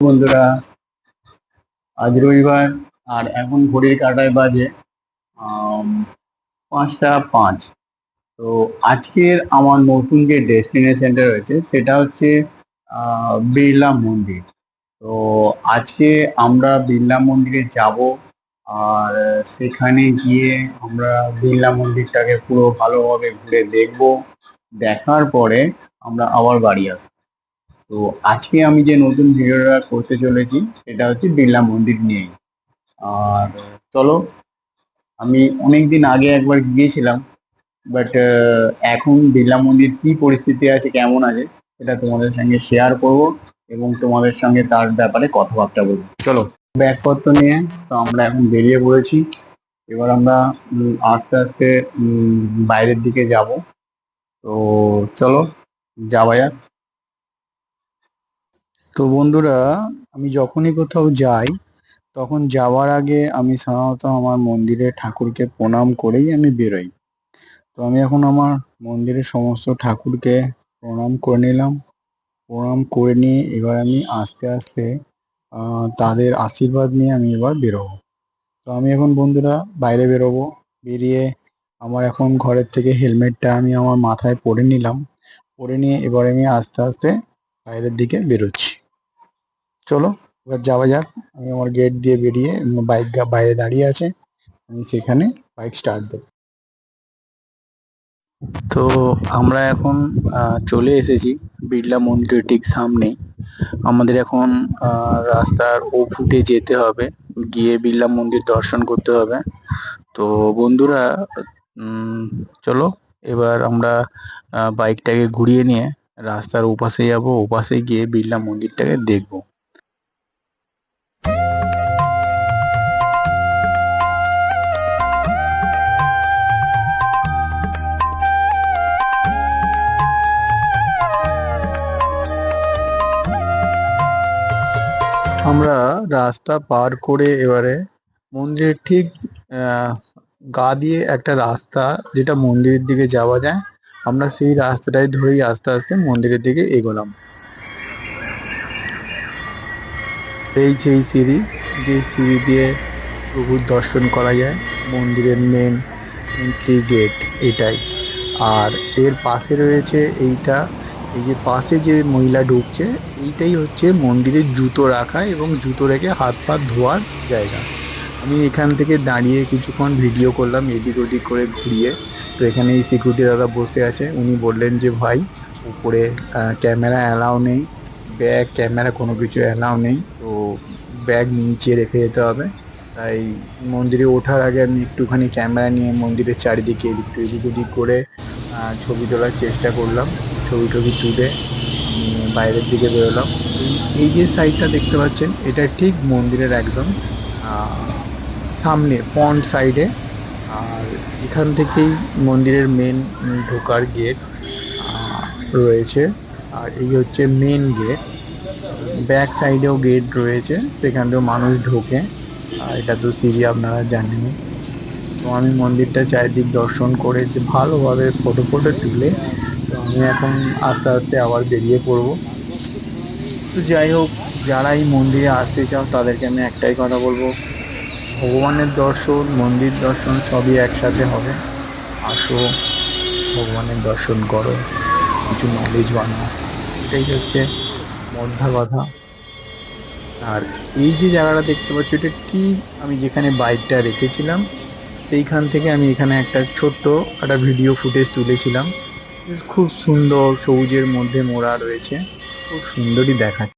বন্ধুরা, আজ রবিবার আর এখন ঘড়ির কাটায় বাজে পাঁচটা পাঁচ। তো আজকের আমার নতুন যে ডেস্টিনেশনটা রয়েছে, সেটা হচ্ছে বিড়লা মন্দির। তো আজকে আমরা বিড়লা মন্দিরে যাব, আর সেখানে গিয়ে আমরা বিড়লা মন্দিরটাকে পুরো ভালোভাবে ঘুরে দেখব। দেখার পরে আমরা আবার বাড়ি আসব। তো আজকে আমি যে নতুন ভিডিওটা করতে চলেছি, সেটা হচ্ছে বিড়লা মন্দির নিয়ে আর চলো, আমি অনেকদিন আগে একবার গিয়েছিলাম বাট এখন বিড়লা মন্দির কি পরিস্থিতি আছে, কেমন আছে, সেটা তোমাদের সঙ্গে শেয়ার করব এবং তোমাদের সঙ্গে তার ব্যাপারে কথাবার্তা বলব। চলো, ব্যাগপত্র নিয়ে তো আমরা এখন বেরিয়ে পড়েছি। এবার আমরা আস্তে আস্তে বাইরের দিকে যাব। তো চলো, যাওয়া যাক। তো বন্ধুরা, আমি যখনই কোথাও যাই, তখন যাওয়ার আগে আমি সাধারণত আমার মন্দিরে ঠাকুরকে প্রণাম করেই আমি বেরোই। তো আমি এখন আমার মন্দিরের সমস্ত ঠাকুরকে প্রণাম করে নিলাম। প্রণাম করে নিয়ে এবার আমি আস্তে আস্তে তাদের আশীর্বাদ নিয়ে আমি এবার বেরোবো। তো আমি এখন বন্ধুরা বাইরে বেরোবো। বেরিয়ে আমার এখন ঘরের থেকে হেলমেটটা আমি আমার মাথায় পরে নিলাম। পরে নিয়ে এবার আমি আস্তে আস্তে বাইরের দিকে বেরোচ্ছি। চলো, এবার যাওয়া যাক। আমি আমার গেট দিয়ে বেরিয়ে বাইক বাইরে দাঁড়িয়ে আছে। আমি সেখানে বাইক স্টার্ট দেবো। তো আমরা এখন চলে এসেছি বিড়লা মন্দিরের ঠিক সামনেই আমাদের এখন রাস্তার ও ফুটে যেতে হবে। গিয়ে বিড়লা মন্দির দর্শন করতে হবে। তো বন্ধুরা চলো, এবার আমরা বাইকটাকে ঘুরিয়ে নিয়ে রাস্তার ওপাশে যাব। ওপাশে গিয়ে বিড়লা মন্দিরটাকে দেখব। আমরা রাস্তা পার করে এবারে মন্দিরের ঠিক গা দিয়ে একটা রাস্তা যেটা মন্দিরের দিকে যাওয়া যায়, আমরা সেই রাস্তাটাই ধরেই আস্তে আস্তে মন্দিরের দিকে এগোলাম। এই সেই সিঁড়ি, যে সিঁড়ি দিয়ে প্রভুর দর্শন করা যায়, মন্দিরের মেন এন্ট্রি গেট এটাই। আর এর পাশে রয়েছে এইটা এই যে পাশে যে মহিলা ঢুকছে, এইটাই হচ্ছে মন্দিরের জুতো রাখা এবং জুতো রেখে হাত পা ধোয়ার জায়গা। আমি এখান থেকে দাঁড়িয়ে কিছুক্ষণ ভিডিও করলাম এদিক ওদিক করে ঘুরিয়ে। তো এখানে এই সিকিউরিটি দাদা বসে আছে। উনি বললেন যে, ভাই, উপরে ক্যামেরা অ্যালাউ নেই। ব্যাগ ক্যামেরা কোনো কিছু অ্যালাউ নেই। তো ব্যাগ নিচে রেখে যেতে হবে। তাই মন্দিরে ওঠার আগে আমি একটুখানি ক্যামেরা নিয়ে মন্দিরের চারিদিকে এদিক এদিক ওদিক করে ছবি তোলার চেষ্টা করলাম। ছবি টবি তুলে বাইরের দিকে বেরোলাম। এই- যে সাইডটা দেখতে পাচ্ছেন, এটা ঠিক মন্দিরের একদম সামনে ফ্রন্ট সাইডে আর এখান থেকেই মন্দিরের মেন ঢোকার গেট রয়েছে। আর এই হচ্ছে মেন গেট ব্যাক সাইডেও গেট রয়েছে সেখান থেকেও মানুষ ঢোকে। আর এটা তো সিঁড়ি, আপনারা জানেনই তো আমি মন্দিরটা চারিদিক দর্শন করে যে ভালোভাবে ফটো ফটো তুলে তো আমি এখন আস্তে আস্তে আবার বেরিয়ে পড়ব। তো যাই হোক, যারা এই মন্দিরে আসতে চাও, তাদেরকে আমি একটাই কথা বলব। ভগবানের দর্শন, মন্দির দর্শন সবই একসাথে হবে। আসো, ভগবানের দর্শন করো, কিছু নলেজ বানাও। এটাই হচ্ছে মধ্যা কথা। আর এই যে জায়গাটা দেখতে পাচ্ছ, এটা ঠিক আমি যেখানে বাইকটা রেখেছিলাম, সেইখান থেকে আমি এখানে একটা ছোট্ট একটা ভিডিও ফুটেজ তুলেছিলাম। খুব সুন্দর সবুজের মধ্যে মোড়া রয়েছে। খুব সুন্দরই দেখাচ্ছে।